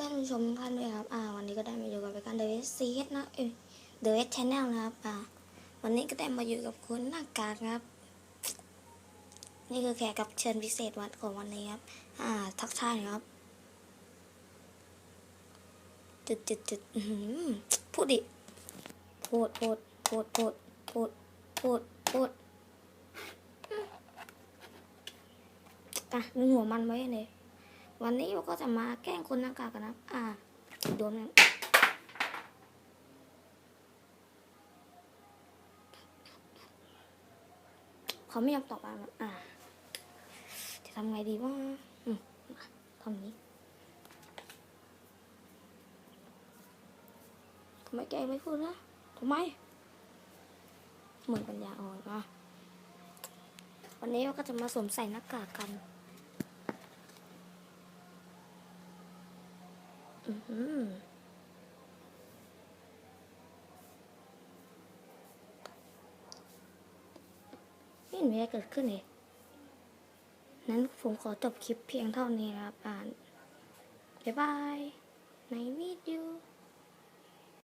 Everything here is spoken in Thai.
ท่านผู้ชมท่านด้วยครับ อ่า วันนี้ก็ได้มาอยู่กับรายการเดอะเอสซีนะเอ้ยเดอะเอสชแนลนะครับ อ่า วันนี้ก็ได้มาอยู่กับคุณหน้ากากครับ นี่คือแขกรับเชิญพิเศษวันของวันนี้ครับ อ่า ทักทายครับ จุดจุดจุดพูดดิ พูดพูดพูดพูดพูดพูดพูดอืมอะนึงหัวมันไว้เลย วันนี้เราก็จะมาแกล้งคนหน้ากากกันนะ อ่า โดนเขาไม่ยอมตอบอะอ่า จะทำไงดีว่าอืมทำนี้ทำไมแกไม่พูดนะทำไม เหมือนปัญญาอ่อนอะวันนี้เราก็จะมาสวมใส่หน้ากากกัน อือหือ ไม่มีอะไรเกิดขึ้นเลย นั้นผมขอจบคลิปเพียงเท่านี้นะครับอ่าน บ๊ายบาย